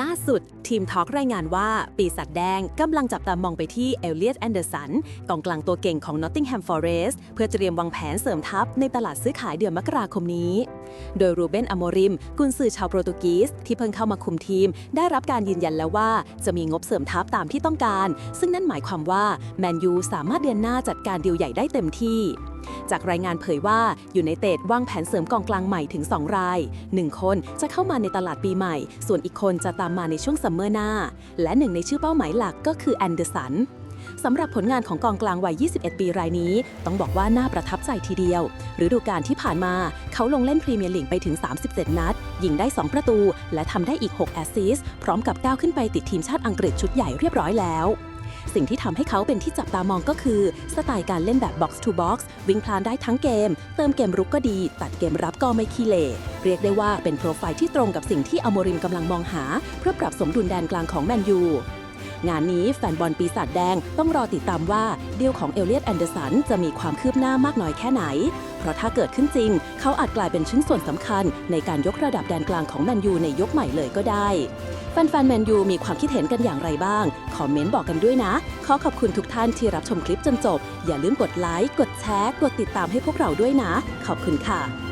ล่าสุด ทีมทอล์กรายงานว่า ปีศาจแดงกำลังจับตามองไปที่เอลเลียตแอนเดอร์สันกองกลางตัวเก่งของ Nottingham Forest เพื่อเตรียมวางแผนเสริมทัพในตลาดซื้อขายเดือนมกราคมนี้ โดยรูเบนอโมริม กุนซือชาวโปรตุกีสที่เพิ่งเข้ามาคุมทีม ได้รับการยืนยันแล้วว่าจะมีงบเสริมทัพตามที่ต้องการ ซึ่งนั่นหมายความว่าแมนยูสามารถเดือนหน้าจัดการดีลใหญ่ได้เต็มที่จากรายงานเผยว่าอยู่ในเตดวางแผนเสริมกองกลางใหม่ถึง 2 ราย 1 คนจะเข้ามาในตลาดปีใหม่ ส่วนอีกคนจะตามมาในช่วงซัมเมอร์หน้า และหนึ่งในชื่อเป้าหมายหลักก็คือแอนเดอร์สันสำหรับผลงานของกองกลางวัย 21 ปีรายนี้ ต้องบอกว่าน่าประทับใจทีเดียว ฤดูกาลที่ผ่านมาเขาลงเล่นพรีเมียร์ลีกไปถึง 37 นัด ยิงได้ 2 ประตู และทำได้อีก 6 แอสซิสต์พร้อมกับก้าวขึ้นไปติดทีมชาติอังกฤษชุดใหญ่เรียบร้อยแล้ว สิ่งที่ทำให้เขาเป็นที่จับตามองก็คือ สไตล์การเล่นแบบ box to box วิ่งพลานได้ทั้งเกม เติมเกมรุกก็ดี ตัดเกมรับก็ไม่ขี้เหร่เรียกได้ว่าเป็นโปรไฟล์ที่ตรงกับสิ่งที่อโมริมกำลังมองหา เพื่อปรับสมดุลแดนกลางของแมนยู งานนี้แฟนบอลปีศาจแดงต้องรอติดตามว่าเดีลของเอลเลียตแอนเดอร์สันจะมีความคืบหน้ามากน้อยแค่ไหน เพราะถ้าเกิดขึ้นจริง เขาอาจกลายเป็นชิ้นส่วนสำคัญ ในการยกระดับแดนกลางของแมนยูในยกใหม่เลยก็ได้แฟนๆแมนยูมีความคิดเห็นกันอย่างไรบ้าง คอมเมนต์บอกกันด้วยนะ ขอขอบคุณทุกท่านที่รับชมคลิปจนจบ อย่าลืมกดไลค์ กดแชร์ กดติดตามให้พวกเราด้วยนะ ขอบคุณค่ะ